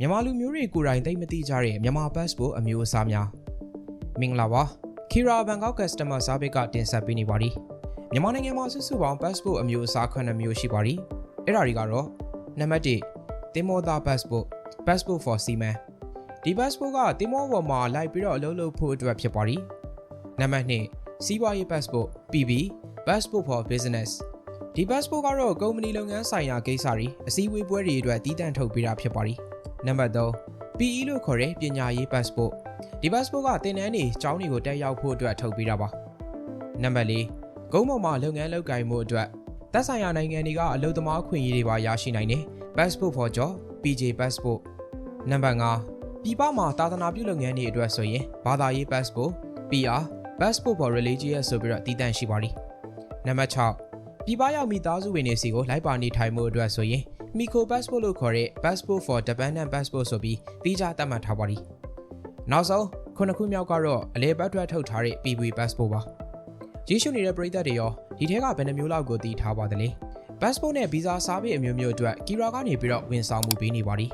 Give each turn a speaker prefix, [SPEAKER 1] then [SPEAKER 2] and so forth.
[SPEAKER 1] မြန်မာလူမျိုးတွေကိုယ်တိုင်သိမသိကြတဲ့မြန်မာ passport အမျိုးအစားများမင်္ဂလာပါ Kira Bangkok Customer Service ကတင်ဆက်ပေးနေပါသည်မြန်မာနိုင်ငံမှာစုစုပေါင်း passport အမျိုးအစား9မျိုးရှိပါသည်အဲ့ဒါတွေကတော့နံပါတ်1တင်မောသား passport passport for seaman ဒီ passport ကတင်မောပေါ်မှာလိုက်ပြီးတော့အလုပ်လုပ်ဖို့အတွက်ဖြစ်ပါသည်နံပါတ်2စီးပွားရေး passport PB passport for business ဒီ passport ကတော့ကုမ္ပဏီလုပ်ငန်းဆိုင်ရာကိစ္စတွေအစည်းအဝေးပွဲတွေအတွက်တည်တံ့ထုတ်ပေးတာဖြစ်ပါသည် နံပါတ်3 PE လို့ခေါ်တဲ့ပညာရေး passport ဒီ passport ကတင်နန်းနေကျောင်းတွေကိုတက်ရောက်ဖို့အတွက်ထုတ်ပေးတာပါနံပါတ်4ဂုံးပေါ်မှာလုပ်ငန်းလုပ်ကိုင်မှုအတွက်သက်ဆိုင်ရာနိုင်ငံတွေကအလုပ်သမားခွင့်ရေးတွေပါရရှိနိုင်တယ် passport for job PJ passport နံပါတ်5ပြည်ပမှာတာသနာပြုလုပ်ငန်းတွေအတွက်ဆိုရင်ဘာသာရေး passport PR passport for religious ဆိုပြီးတော့တည်တံ့ရှိပါသည်နံပါတ်6 ပြည်ပရောက်မိသားစုဝင်တွေစီကိုလိုက်ပါနေထိုင်မှုအတွက်ဆိုရင် Miko passport လို့ခေါ်တဲ့ passport for dependent passport ဆိုပြီးတိကျသတ်မှတ်ထားပါသည်နောက်ဆုံးခုနှစ်ခုမြောက်ကတော့အလဲပတ်ထွက်ထုတ်ထားတဲ့ PV passport ပါရေးရှုနေတဲ့ပြည်သက်တွေရောဒီထဲကဘယ်နှမျိုးလောက်ကိုသိထားပါသလဲ passport နဲ့ visa စာပေအမျိုးမျိုးအတွက် Kira ကနေပြီးတော့ဝန်ဆောင်မှုပေးနေပါသည်